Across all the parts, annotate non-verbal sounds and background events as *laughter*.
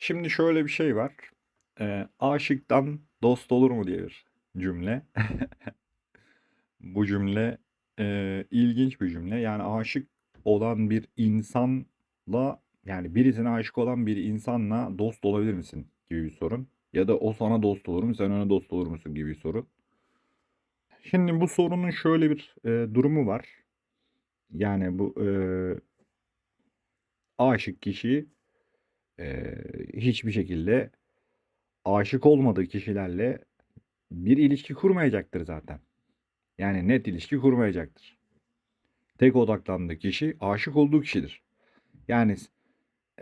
Şimdi şöyle bir şey var. Eee, aşıktan dost olur mu diye bir cümle. *laughs* Bu cümle, eee, ilginç bir cümle. Yani aşık olan bir insanla, yani birisine aşık olan bir insanla dost olabilir misin gibi bir sorun. Ya da o sana dost olur mu, sen ona dost olur musun gibi bir sorun. Şimdi bu sorunun şöyle bir, eee, durumu var. Yani bu, eee aşık kişi, eee, hiçbir şekilde aşık olmadığı kişilerle bir ilişki kurmayacaktır zaten. Yani net ilişki kurmayacaktır. Tek odaklandığı kişi aşık olduğu kişidir. Yani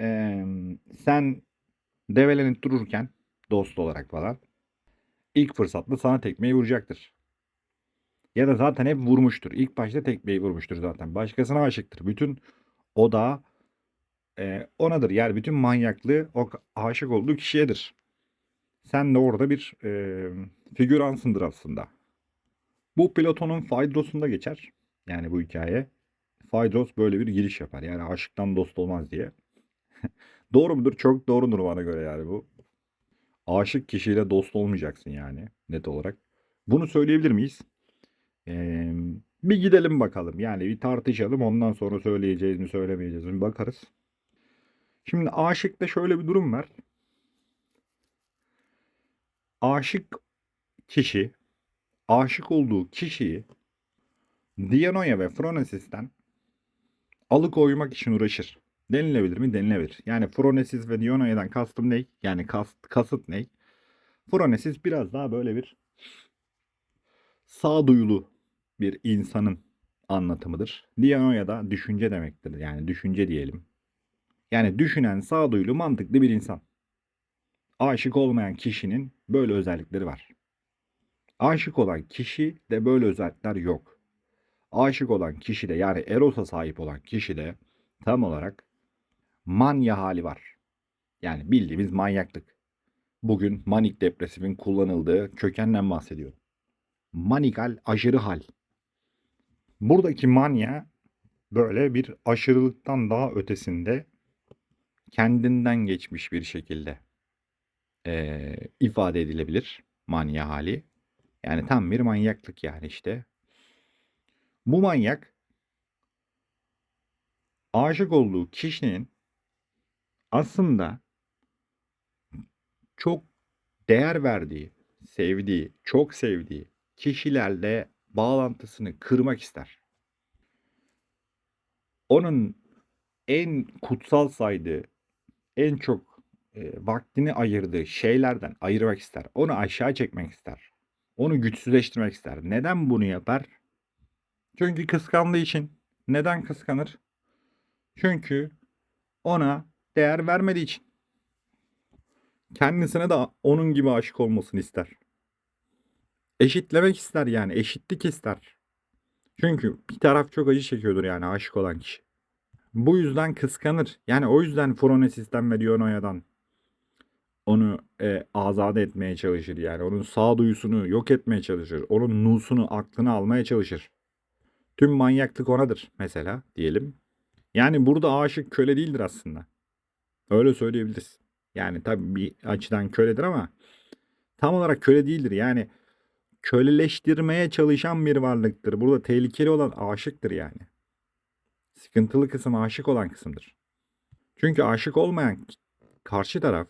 eee, sen develenip dururken dost olarak falan ilk fırsatta sana tekmeyi vuracaktır. Ya da zaten hep vurmuştur. İlk başta tekmeyi vurmuştur zaten. Başkasına aşıktır. Bütün odağı eee, onadır. Yani bütün manyaklığı o aşık olduğu kişiyedir. Sen de orada bir eee figüransındır aslında. Bu Platon'un Phaedros'unda geçer. Yani bu hikaye. Phaedros böyle bir giriş yapar. Yani aşıktan dost olmaz diye. *laughs* Doğru mudur? Çok doğrudur bana göre yani bu. Aşık kişiyle dost olmayacaksın yani net olarak. Bunu söyleyebilir miyiz? Ee, bir gidelim bakalım. Yani bir tartışalım. Ondan sonra söyleyeceğiz mi söylemeyeceğiz mi bakarız. Şimdi aşıkta şöyle bir durum var. Aşık kişi aşık olduğu kişiyi Dianoia ve Phronesis'ten alıkoymak için uğraşır. Denilebilir mi? Denilebilir. Yani Phronesis ve Dionya'dan kastım ne? Yani kast, kasıt ne? Phronesis biraz daha böyle bir sağduyulu bir insanın anlatımıdır. Dianoia da düşünce demektir. Yani düşünce diyelim. Yani düşünen, sağduyulu, mantıklı bir insan. Aşık olmayan kişinin böyle özellikleri var. Aşık olan kişi de böyle özellikler yok. Aşık olan kişi de yani Eros'a sahip olan kişi de tam olarak manya hali var. Yani bildiğimiz manyaklık. Bugün manik depresifin kullanıldığı kökenden bahsediyorum. Manikal aşırı hal. Buradaki manya böyle bir aşırılıktan daha ötesinde kendinden geçmiş bir şekilde eee, ifade edilebilir manya hali. Yani tam bir manyaklık yani işte. Bu manyak aşık olduğu kişinin aslında çok değer verdiği, sevdiği, çok sevdiği kişilerle bağlantısını kırmak ister. Onun en kutsal saydığı, en çok e, vaktini ayırdığı şeylerden ayırmak ister. Onu aşağı çekmek ister. Onu güçsüzleştirmek ister. Neden bunu yapar? Çünkü kıskandığı için. Neden kıskanır? Çünkü ona değer vermediği için. Kendisine de onun gibi aşık olmasını ister. Eşitlemek ister yani. Eşitlik ister. Çünkü bir taraf çok acı çekiyordur yani aşık olan kişi. Bu yüzden kıskanır. Yani o yüzden Phronesis'ten ve Dionaya'dan onu e, azade etmeye çalışır. Yani onun sağduyusunu yok etmeye çalışır. Onun nusunu, aklını almaya çalışır. Tüm manyaklık onadır mesela diyelim. Yani burada aşık köle değildir aslında. Öyle söyleyebiliriz. Yani tabii bir açıdan köledir ama tam olarak köle değildir. Yani köleleştirmeye çalışan bir varlıktır. Burada tehlikeli olan aşıktır yani. Sıkıntılı kısım aşık olan kısımdır. Çünkü aşık olmayan karşı taraf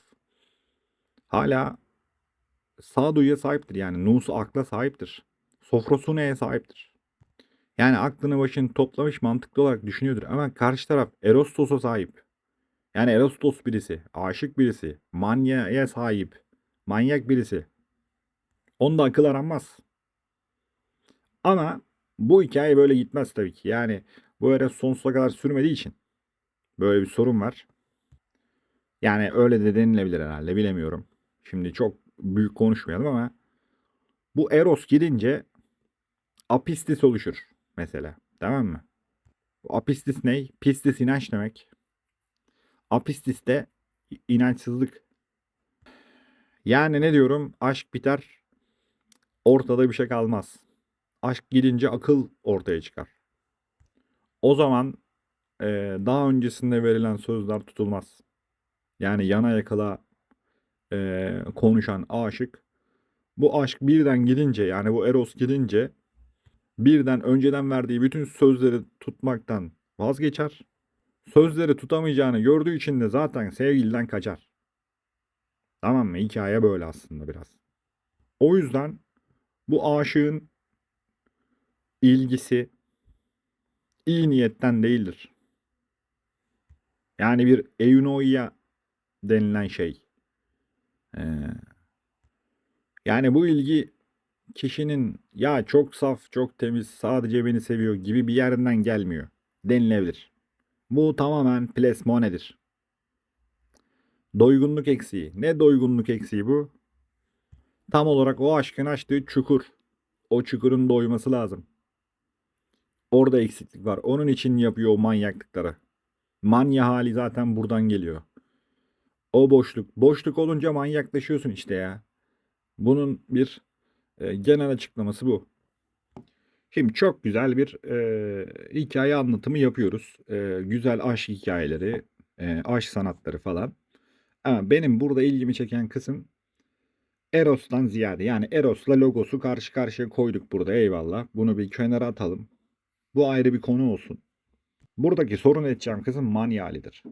hala sağduyuya sahiptir. Yani nus akla sahiptir. Sofrosuneye sahiptir. Yani aklını başını toplamış mantıklı olarak düşünüyordur. Ama karşı taraf Erostos'a sahip. Yani Erostos birisi, aşık birisi, manyaya sahip, manyak birisi. Onda akıl aranmaz. Ama bu hikaye böyle gitmez tabii ki. Yani bu Eros sonsuza kadar sürmediği için böyle bir sorun var. Yani öyle de denilebilir herhalde bilemiyorum. Şimdi çok büyük konuşmayalım ama bu Eros gidince apistis oluşur mesela. Tamam mı? Bu apistis ne? Pistis inanç demek. Apistis de inançsızlık. Yani ne diyorum? Aşk biter. Ortada bir şey kalmaz. Aşk gidince akıl ortaya çıkar. O zaman eee, daha öncesinde verilen sözler tutulmaz. Yani yana yakala eee, konuşan aşık. Bu aşk birden gidince yani bu Eros gidince birden önceden verdiği bütün sözleri tutmaktan vazgeçer. Sözleri tutamayacağını gördüğü için de zaten sevgiliden kaçar. Tamam mı? Hikaye böyle aslında biraz. O yüzden bu aşığın ilgisi iyi niyetten değildir. Yani bir eunoia denilen şey. Ee, yani bu ilgi kişinin ya çok saf, çok temiz, sadece beni seviyor gibi bir yerden gelmiyor denilebilir. Bu tamamen plesmonedir. Doygunluk eksiği. Ne doygunluk eksiği bu? Tam olarak o aşkın açtığı çukur. O çukurun doyması lazım. Orada eksiklik var. Onun için yapıyor o manyaklıkları. Manya hali zaten buradan geliyor. O boşluk. Boşluk olunca manyaklaşıyorsun işte ya. Bunun bir e, genel açıklaması bu. Şimdi çok güzel bir e, hikaye anlatımı yapıyoruz. E, güzel aşk hikayeleri, e, aşk sanatları falan. Ama benim burada ilgimi çeken kısım Eros'tan ziyade. Yani Eros'la logosu karşı karşıya koyduk burada eyvallah. Bunu bir kenara atalım. Bu ayrı bir konu olsun. Buradaki sorun edeceğim kısım manyalidir.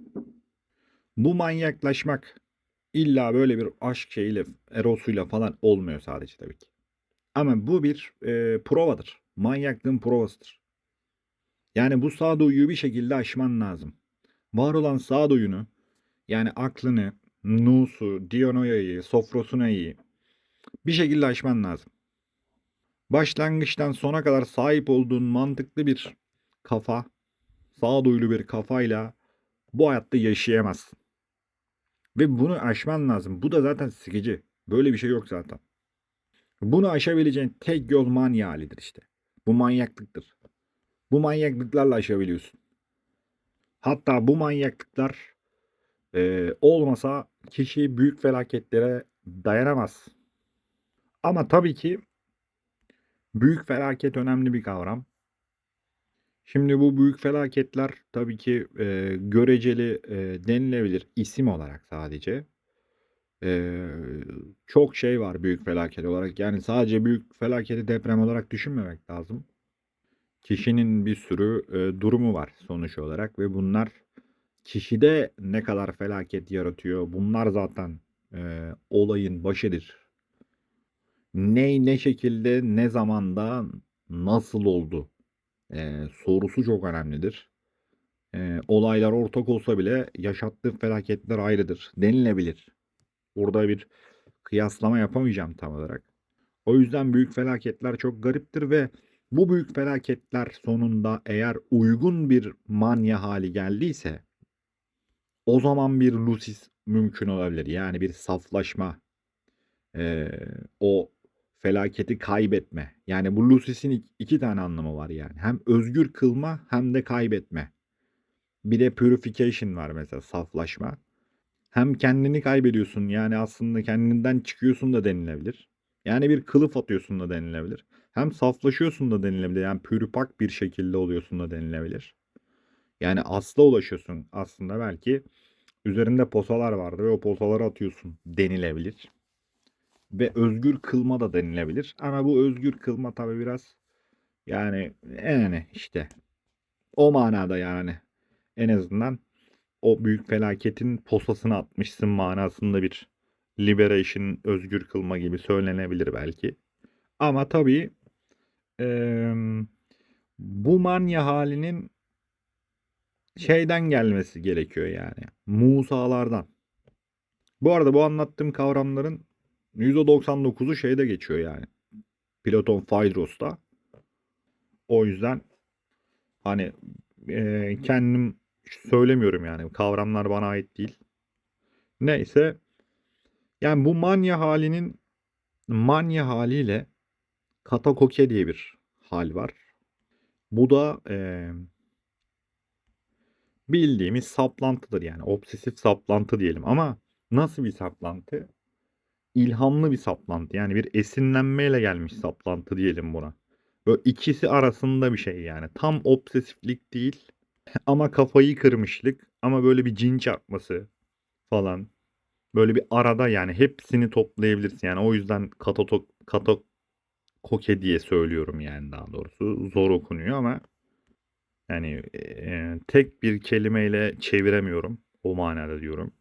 Bu manyaklaşmak illa böyle bir aşk şeyiyle, erosuyla falan olmuyor sadece tabii ki. Ama bu bir e, provadır. Manyaklığın provasıdır. Yani bu sağduyuyu bir şekilde aşman lazım. Var olan sağduyunu, yani aklını, nusu, dionoyayı, sofrosunayı bir şekilde aşman lazım. Başlangıçtan sona kadar sahip olduğun mantıklı bir kafa, sağduyulu bir kafayla bu hayatta yaşayamazsın. Ve bunu aşman lazım. Bu da zaten sıkıcı. Böyle bir şey yok zaten. Bunu aşabileceğin tek yol manyalidir işte. Bu manyaklıktır. Bu manyaklıklarla aşabiliyorsun. Hatta bu manyaklıklar e, olmasa kişi büyük felaketlere dayanamaz. Ama tabii ki büyük felaket önemli bir kavram. Şimdi bu büyük felaketler tabii ki e, göreceli e, denilebilir isim olarak sadece. E, çok şey var büyük felaket olarak. Yani sadece büyük felaketi deprem olarak düşünmemek lazım. Kişinin bir sürü e, durumu var sonuç olarak ve bunlar kişide ne kadar felaket yaratıyor. Bunlar zaten e, olayın başıdır. Ne ne şekilde, ne zamanda, nasıl oldu e, sorusu çok önemlidir. E, olaylar ortak olsa bile yaşattığı felaketler ayrıdır denilebilir. Burada bir kıyaslama yapamayacağım tam olarak. O yüzden büyük felaketler çok gariptir ve bu büyük felaketler sonunda eğer uygun bir manya hali geldiyse o zaman bir lusis mümkün olabilir. Yani bir saflaşma, e, o felaketi kaybetme. Yani bu Lucis'in iki tane anlamı var yani. Hem özgür kılma hem de kaybetme. Bir de purification var mesela saflaşma. Hem kendini kaybediyorsun yani aslında kendinden çıkıyorsun da denilebilir. Yani bir kılıf atıyorsun da denilebilir. Hem saflaşıyorsun da denilebilir. Yani pürüpak bir şekilde oluyorsun da denilebilir. Yani asla ulaşıyorsun aslında belki üzerinde posalar vardı ve o posaları atıyorsun denilebilir ve özgür kılma da denilebilir. Ama bu özgür kılma tabi biraz yani yani işte o manada yani en azından o büyük felaketin posasını atmışsın manasında bir liberation, özgür kılma gibi söylenebilir belki. Ama tabii e, bu manya halinin şeyden gelmesi gerekiyor yani. Musalardan. Bu arada bu anlattığım kavramların %99'u şeyde geçiyor yani. Platon Phaedros'ta. O yüzden hani e, kendim söylemiyorum yani. Kavramlar bana ait değil. Neyse. Yani bu manya halinin manya haliyle katakoke diye bir hal var. Bu da e, bildiğimiz saplantıdır yani. Obsesif saplantı diyelim ama nasıl bir saplantı? İlhamlı bir saplantı. Yani bir esinlenmeyle gelmiş saplantı diyelim buna. Böyle ikisi arasında bir şey yani. Tam obsesiflik değil *laughs* ama kafayı kırmışlık ama böyle bir cin çarpması. falan. Böyle bir arada yani hepsini toplayabilirsin. Yani o yüzden katato, katakoke diye söylüyorum yani daha doğrusu. Zor okunuyor ama yani e, tek bir kelimeyle çeviremiyorum. O manada diyorum.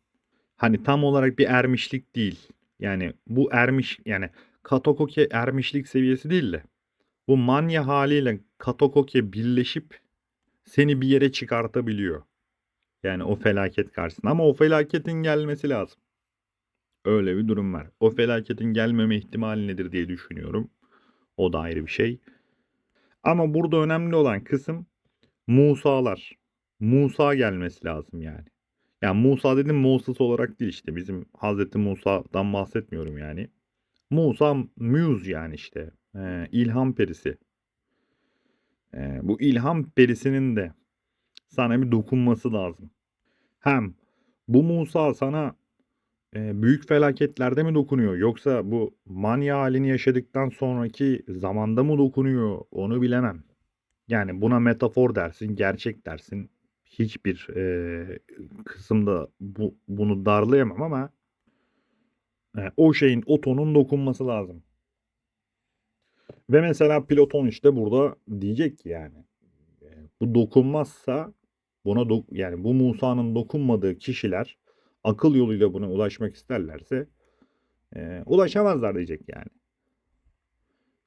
Hani tam olarak bir ermişlik değil. Yani bu ermiş yani katakoke ermişlik seviyesi değil de bu manya haliyle katakoke birleşip seni bir yere çıkartabiliyor. Yani o felaket karşısında. Ama o felaketin gelmesi lazım. Öyle bir durum var. O felaketin gelmeme ihtimali nedir diye düşünüyorum. O da ayrı bir şey. Ama burada önemli olan kısım Musa'lar. Musa gelmesi lazım yani. Yani Musa dedim Moses olarak değil işte. Bizim Hazreti Musa'dan bahsetmiyorum yani. Musa Muse yani işte. Ee, ilham perisi. Ee, bu ilham perisinin de sana bir dokunması lazım. Hem bu Musa sana e, büyük felaketlerde mi dokunuyor yoksa bu manya halini yaşadıktan sonraki zamanda mı dokunuyor onu bilemem. Yani buna metafor dersin, gerçek dersin. Hiçbir e, kısımda bu, bunu darlayamam ama e, o şeyin, o tonun dokunması lazım. Ve mesela Platon işte burada diyecek ki yani e, bu dokunmazsa buna dok- yani bu Musa'nın dokunmadığı kişiler akıl yoluyla buna ulaşmak isterlerse e, ulaşamazlar diyecek yani.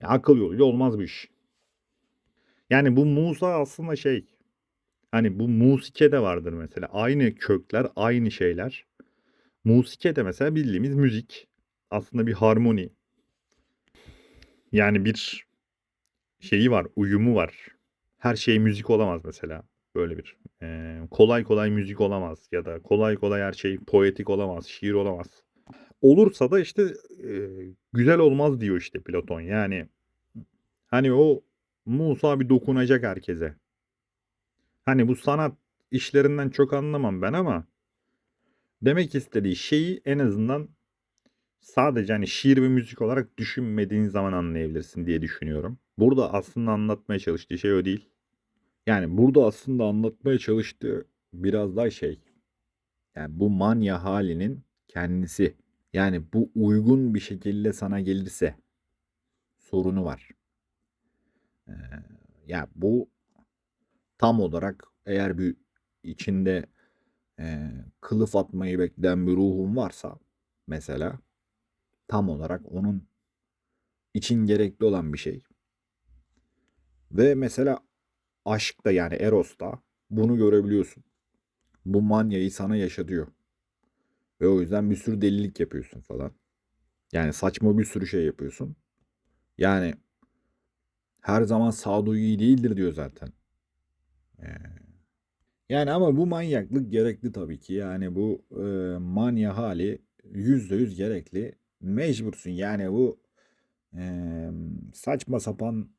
Ya akıl yoluyla olmaz bu iş. Yani bu Musa aslında şey hani bu musike de vardır mesela. Aynı kökler, aynı şeyler. Musike de mesela bildiğimiz müzik. Aslında bir harmoni. Yani bir şeyi var, uyumu var. Her şey müzik olamaz mesela. Böyle bir e, kolay kolay müzik olamaz ya da kolay kolay her şey poetik olamaz, şiir olamaz. Olursa da işte e, güzel olmaz diyor işte Platon. Yani hani o Musa bir dokunacak herkese. Hani bu sanat işlerinden çok anlamam ben ama demek istediği şeyi en azından sadece hani şiir ve müzik olarak düşünmediğin zaman anlayabilirsin diye düşünüyorum. Burada aslında anlatmaya çalıştığı şey o değil. Yani burada aslında anlatmaya çalıştığı biraz daha şey. Yani bu manya halinin kendisi. Yani bu uygun bir şekilde sana gelirse sorunu var. Ee, ya bu tam olarak eğer bir içinde e, kılıf atmayı bekleyen bir ruhun varsa mesela tam olarak onun için gerekli olan bir şey. Ve mesela aşkta yani Eros'ta bunu görebiliyorsun. Bu manyayı sana yaşatıyor. Ve o yüzden bir sürü delilik yapıyorsun falan. Yani saçma bir sürü şey yapıyorsun. Yani her zaman sağduyu iyi değildir diyor zaten. Ee, yani ama bu manyaklık gerekli tabii ki. Yani bu e, manya hali yüzde yüz gerekli. Mecbursun yani bu e, saçma sapan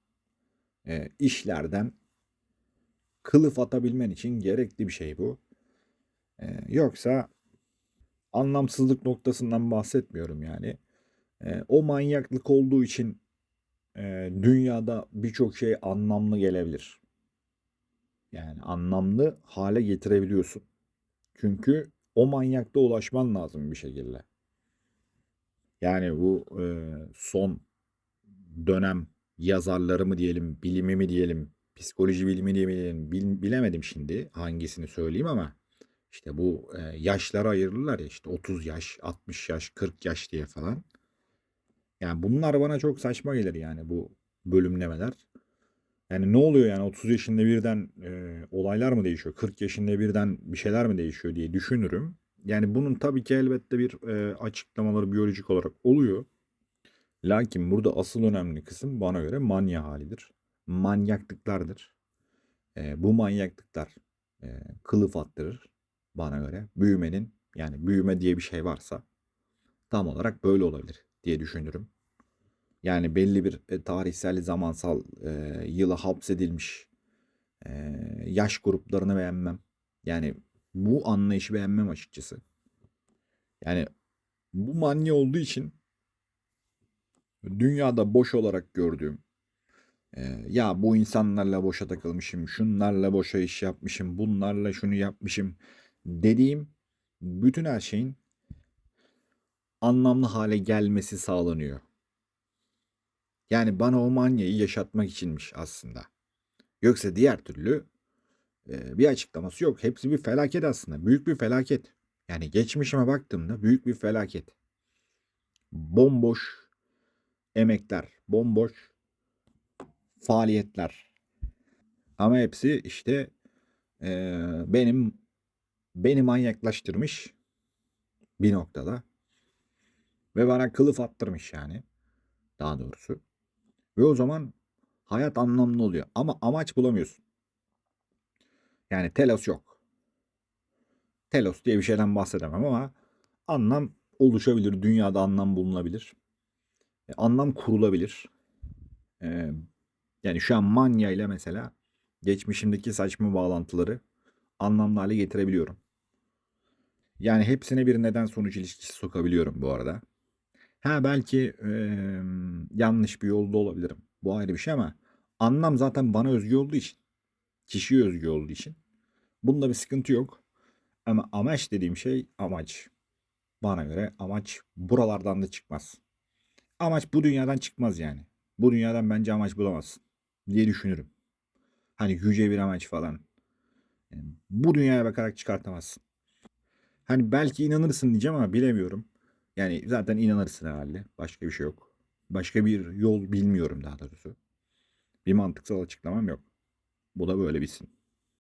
e, işlerden kılıf atabilmen için gerekli bir şey bu. E, yoksa anlamsızlık noktasından bahsetmiyorum yani. E, o manyaklık olduğu için e, dünyada birçok şey anlamlı gelebilir. Yani anlamlı hale getirebiliyorsun. Çünkü o manyakta ulaşman lazım bir şekilde. Yani bu e, son dönem yazarları mı diyelim, bilimi mi diyelim, psikoloji bilimi diyelim, bil, bilemedim şimdi hangisini söyleyeyim ama işte bu e, yaşlara ayırırlar ya işte 30 yaş, 60 yaş, 40 yaş diye falan. Yani bunlar bana çok saçma gelir yani bu bölümlemeler. Yani ne oluyor yani 30 yaşında birden e, olaylar mı değişiyor? 40 yaşında birden bir şeyler mi değişiyor diye düşünürüm. Yani bunun tabii ki elbette bir e, açıklamaları biyolojik olarak oluyor. Lakin burada asıl önemli kısım bana göre manya halidir. Manyaklıklardır. E, bu manyaklıklar e, kılıf attırır bana göre. Büyümenin yani büyüme diye bir şey varsa tam olarak böyle olabilir diye düşünürüm. Yani belli bir e, tarihsel zamansal e, yıla hapsedilmiş e, yaş gruplarını beğenmem. Yani bu anlayışı beğenmem açıkçası. Yani bu manya olduğu için dünyada boş olarak gördüğüm e, ya bu insanlarla boşa takılmışım, şunlarla boşa iş yapmışım, bunlarla şunu yapmışım dediğim bütün her şeyin anlamlı hale gelmesi sağlanıyor. Yani bana o manyayı yaşatmak içinmiş aslında. Yoksa diğer türlü e, bir açıklaması yok. Hepsi bir felaket aslında. Büyük bir felaket. Yani geçmişime baktığımda büyük bir felaket. Bomboş emekler, bomboş faaliyetler. Ama hepsi işte e, benim beni manyaklaştırmış bir noktada. Ve bana kılıf attırmış yani. Daha doğrusu. Ve o zaman hayat anlamlı oluyor. Ama amaç bulamıyorsun. Yani telos yok. Telos diye bir şeyden bahsedemem ama anlam oluşabilir. Dünyada anlam bulunabilir. E, anlam kurulabilir. E, yani şu an manya ile mesela geçmişimdeki saçma bağlantıları anlamlı hale getirebiliyorum. Yani hepsine bir neden sonuç ilişkisi sokabiliyorum bu arada. Ha belki eee, yanlış bir yolda olabilirim. Bu ayrı bir şey ama anlam zaten bana özgü olduğu için, kişiye özgü olduğu için bunda bir sıkıntı yok. Ama amaç dediğim şey amaç. Bana göre amaç buralardan da çıkmaz. Amaç bu dünyadan çıkmaz yani. Bu dünyadan bence amaç bulamazsın diye düşünürüm. Hani yüce bir amaç falan. Yani bu dünyaya bakarak çıkartamazsın. Hani belki inanırsın diyeceğim ama bilemiyorum. Yani zaten inanırsın herhalde. Başka bir şey yok. Başka bir yol bilmiyorum daha doğrusu. Bir mantıksal açıklamam yok. Bu da böyle bitsin.